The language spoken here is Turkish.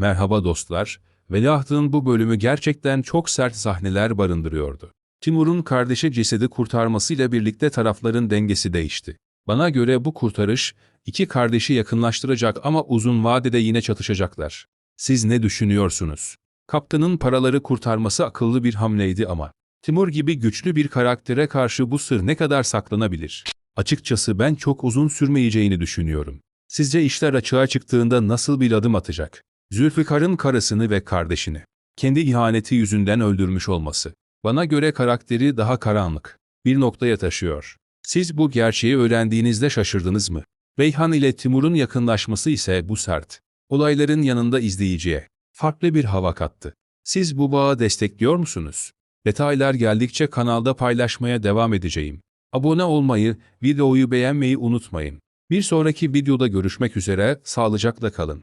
Merhaba dostlar, Veliahtın bu bölümü gerçekten çok sert sahneler barındırıyordu. Timur'un kardeşi cesedi kurtarmasıyla birlikte tarafların dengesi değişti. Bana göre bu kurtarış, iki kardeşi yakınlaştıracak ama uzun vadede yine çatışacaklar. Siz ne düşünüyorsunuz? Kaptanın paraları kurtarması akıllı bir hamleydi ama. Timur gibi güçlü bir karaktere karşı bu sır ne kadar saklanabilir? Açıkçası ben çok uzun sürmeyeceğini düşünüyorum. Sizce işler açığa çıktığında nasıl bir adım atacak? Zülfikar'ın karısını ve kardeşini. Kendi ihaneti yüzünden öldürmüş olması. Bana göre karakteri daha karanlık. Bir noktaya taşıyor. Siz bu gerçeği öğrendiğinizde şaşırdınız mı? Reyhan ile Timur'un yakınlaşması ise bu sert. Olayların yanında izleyiciye. Farklı bir hava kattı. Siz bu bağı destekliyor musunuz? Detaylar geldikçe kanalda paylaşmaya devam edeceğim. Abone olmayı, videoyu beğenmeyi unutmayın. Bir sonraki videoda görüşmek üzere, sağlıcakla kalın.